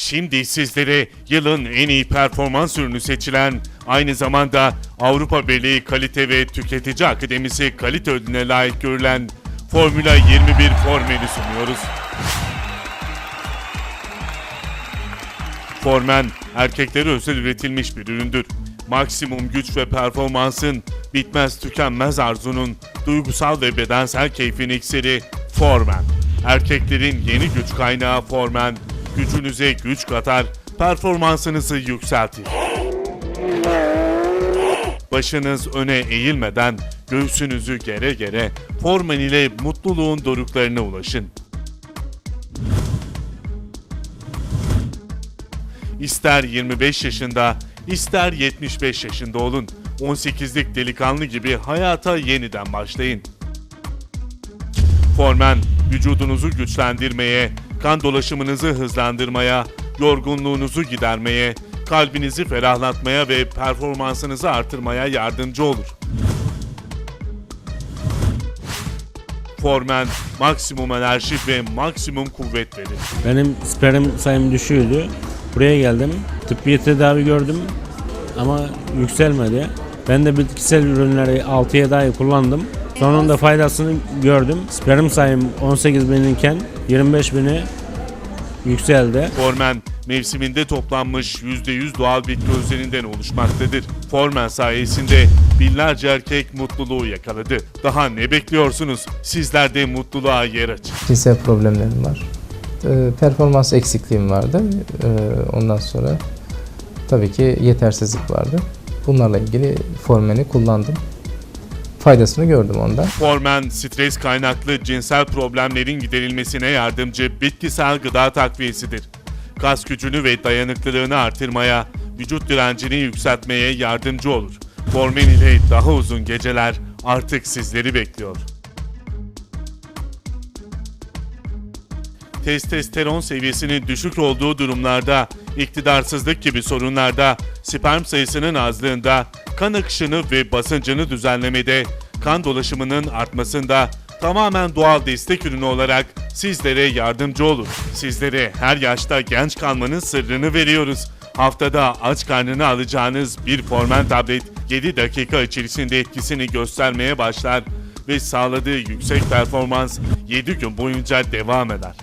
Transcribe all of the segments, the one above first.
Şimdi sizlere yılın en iyi performans ürünü seçilen, aynı zamanda Avrupa Birliği Kalite ve Tüketici Akademisi kalite ödülüne layık görülen Formula 21 formeli sunuyoruz. Formen, erkeklere özel üretilmiş bir üründür. Maksimum güç ve performansın, bitmez tükenmez arzunun, duygusal ve bedensel keyfin iksiri Formen. Erkeklerin yeni güç kaynağı Formen, gücünüze güç katar, performansınızı yükseltir. Başınız öne eğilmeden, göğsünüzü gere gere, Formen ile mutluluğun doruklarına ulaşın. İster 25 yaşında, ister 75 yaşında olun. 18'lik delikanlı gibi hayata yeniden başlayın. Formen, vücudunuzu güçlendirmeye, kan dolaşımınızı hızlandırmaya, yorgunluğunuzu gidermeye, kalbinizi ferahlatmaya ve performansınızı artırmaya yardımcı olur. Formen, maksimum enerji ve maksimum kuvvet verir. Benim sperm sayım düşüyordu. Buraya geldim. Tıbbi tedavi gördüm ama yükselmedi. Ben de bitkisel ürünleri 6-7 ay kullandım. Sonunda faydasını gördüm. Sperm sayım 18 bininken 25 bini yükseldi. Formen, mevsiminde toplanmış %100 doğal bitki özlerinden oluşmaktadır. Formen sayesinde binlerce erkek mutluluğu yakaladı. Daha ne bekliyorsunuz? Sizler de mutluluğa yer açın. cinsel problemlerim var. Ee, performans eksikliğim vardı. Ee, ondan sonra tabii ki yetersizlik vardı. Bunlarla ilgili formeni kullandım. Faydasını gördüm ondan. Formen, stres kaynaklı cinsel problemlerin giderilmesine yardımcı bitkisel gıda takviyesidir. Kas gücünü ve dayanıklılığını artırmaya, vücut direncini yükseltmeye yardımcı olur. Formen ile daha uzun geceler artık sizleri bekliyor. testosteron seviyesinin düşük olduğu durumlarda, iktidarsızlık gibi sorunlarda, sperm sayısının azlığında, kan akışını ve basıncını düzenlemede, kan dolaşımının artmasında tamamen doğal destek ürünü olarak sizlere yardımcı olur. Sizlere her yaşta genç kalmanın sırrını veriyoruz. Haftada aç karnını alacağınız bir formen tablet 7 dakika içerisinde etkisini göstermeye başlar ve sağladığı yüksek performans 7 gün boyunca devam eder.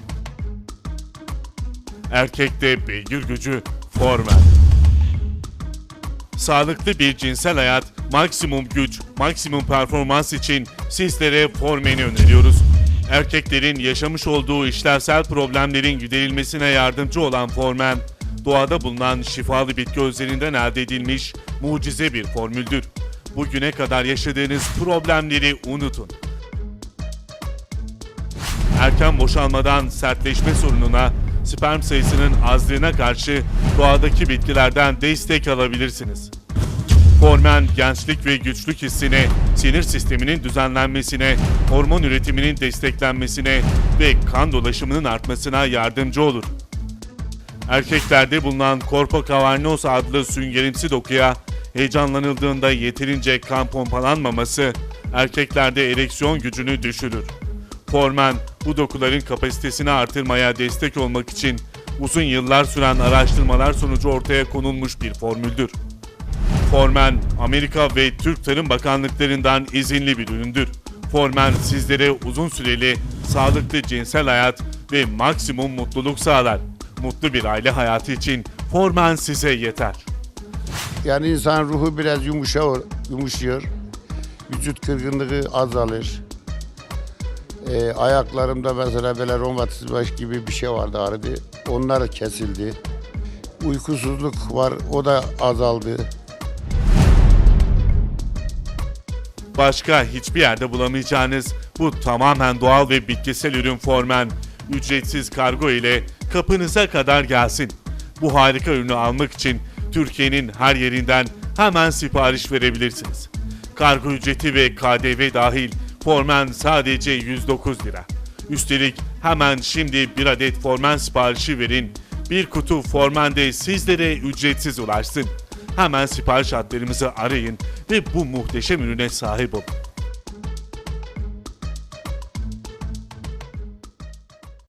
Erkekte beygir gücü formen. Sağlıklı bir cinsel hayat, maksimum güç, maksimum performans için sizlere Formen'i öneriyoruz. Erkeklerin yaşamış olduğu işlevsel problemlerin giderilmesine yardımcı olan Formen, doğada bulunan şifalı bitki özlerinden elde edilmiş mucize bir formüldür. Bugüne kadar yaşadığınız problemleri unutun. Erken boşalmadan sertleşme sorununa, sperm sayısının azlığına karşı doğadaki bitkilerden destek alabilirsiniz. Formen gençlik ve güçlük hissine, sinir sisteminin düzenlenmesine, hormon üretiminin desteklenmesine ve kan dolaşımının artmasına yardımcı olur. Erkeklerde bulunan Corpo cavernosus adlı süngerimsi dokuya heyecanlanıldığında yeterince kan pompalanmaması erkeklerde ereksiyon gücünü düşürür. Formen bu dokuların kapasitesini artırmaya destek olmak için uzun yıllar süren araştırmalar sonucu ortaya konulmuş bir formüldür. Formen, Amerika ve Türk Tarım Bakanlıklarından izinli bir üründür. Formen sizlere uzun süreli, sağlıklı cinsel hayat ve maksimum mutluluk sağlar. Mutlu bir aile hayatı için Formen size yeter. Yani insan ruhu biraz yumuşar, yumuşuyor. Vücut kırgınlığı azalır. Ee, ayaklarımda mesela böyle romatizma baş gibi bir şey vardı ağrıdı. Onlar kesildi. Uykusuzluk var, o da azaldı. Başka hiçbir yerde bulamayacağınız bu tamamen doğal ve bitkisel ürün Formen ücretsiz kargo ile kapınıza kadar gelsin. Bu harika ürünü almak için Türkiye'nin her yerinden hemen sipariş verebilirsiniz. Kargo ücreti ve KDV dahil Formen sadece 109 lira. Üstelik hemen şimdi bir adet Formen siparişi verin. Bir kutu Formen de sizlere ücretsiz ulaşsın. Hemen sipariş hatlarımızı arayın ve bu muhteşem ürüne sahip olun.